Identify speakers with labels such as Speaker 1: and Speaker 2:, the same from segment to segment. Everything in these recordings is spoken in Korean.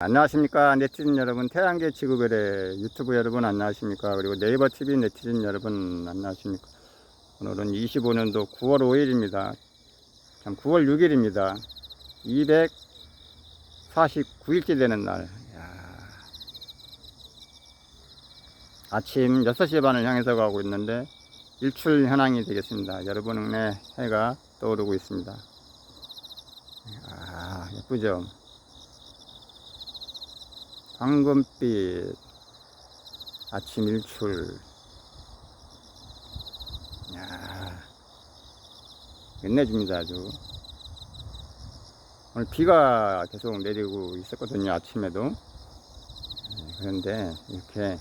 Speaker 1: 안녕하십니까 네티즌 여러분. 태양계 지구별의 유튜브 여러분 안녕하십니까? 그리고 네이버 TV 네티즌 여러분 안녕하십니까? 오늘은 25년도 9월 5일입니다. 참 9월 6일입니다. 249일째 되는 날. 이야. 아침 6시 반을 향해서 가고 있는데 일출 현황이 되겠습니다. 여러분 의 해가 떠오르고 있습니다. 아 예쁘죠 황금빛 아침 일출. 야 끝내줍니다 아주. 오늘 비가 계속 내리고 있었거든요 아침에도. 네, 그런데 이렇게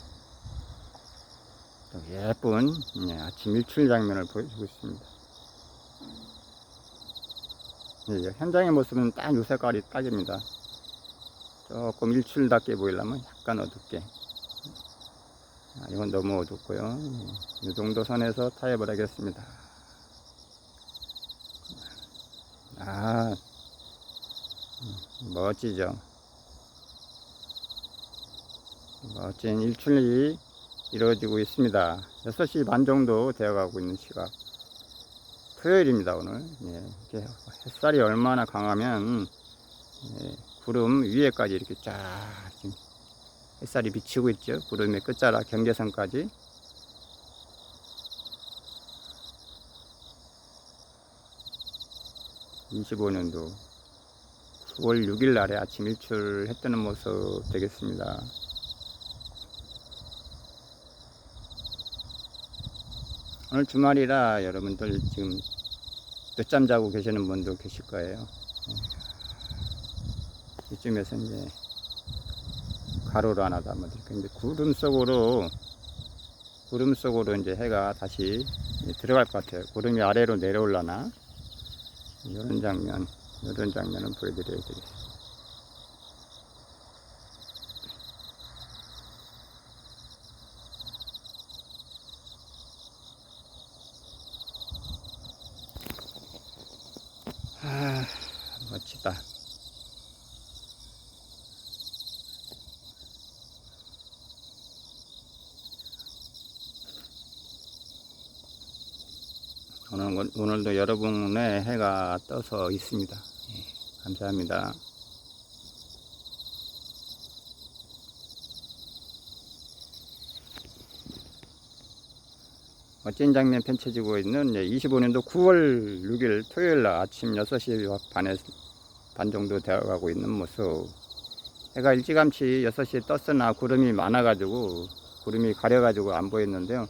Speaker 1: 또 예쁜 네, 아침 일출 장면을 보여주고 있습니다. 네, 현장의 모습은 딱요 색깔이 딱입니다 조금 일출답게 보이려면 약간 어둡게. 아, 이건 너무 어둡고요. 이 정도 선에서 타협을 하겠습니다. 아 음, 멋지죠? 멋진 일출이 이루어지고 있습니다. 6시 반 정도 되어가고 있는 시각. 토요일입니다 오늘. 예, 햇살이 얼마나 강하면 예, 구름 위에까지 이렇게 쫙 햇살이 비치고 있죠. 구름의 끝자락 경계선까지. (25년도) 9월 6일 날에 아침 일출 해 뜨는 모습 되겠습니다. 오늘 주말이라 여러분들 지금 늦잠 자고 계시는 분도 계실 거예요. 이쯤에서 이제 가로로 하나 담아드릴게요 이제 구름 속으로 구름 속으로 이제 해가 다시 들어갈 것 같아요. 구름이 아래로 내려올라나 이런 장면, 이런 장면을 보여드려야 되겠어요. 아, 멋지다. 오늘, 오늘도 여러분의 해가 떠서 있습니다. 예, 감사합니다. 멋진 장면 펼쳐지고 있는 25년도 9월 6일 토요일 날 아침 6시 반에 반 정도 되어가고 있는 모습. 해가 일찌감치 6시에 떴으나 구름이 많아가지고 구름이 가려가지고 안 보였는데요.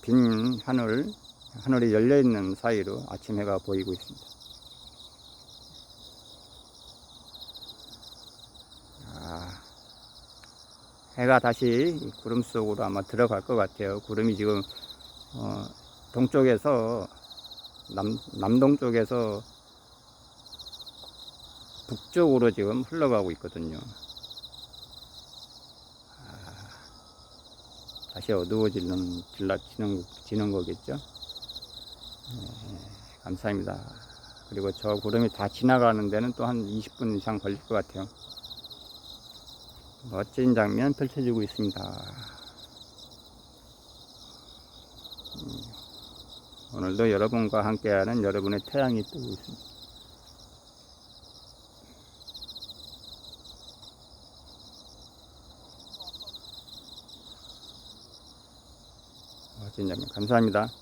Speaker 1: 빈 하늘, 하늘이 열려 있는 사이로 아침 해가 보이고 있습니다. 아, 해가 다시 구름 속으로 아마 들어갈 것 같아요. 구름이 지금, 어, 동쪽에서, 남, 남동쪽에서 북쪽으로 지금 흘러가고 있거든요. 다시 어두워지는, 질라지는, 지는 거겠죠. 네, 감사합니다. 그리고 저 구름이 다 지나가는 데는 또 한 20분 이상 걸릴 것 같아요. 멋진 장면 펼쳐지고 있습니다. 음, 오늘도 여러분과 함께하는 여러분의 태양이 뜨고 있습니다. 멋진 장면 감사합니다.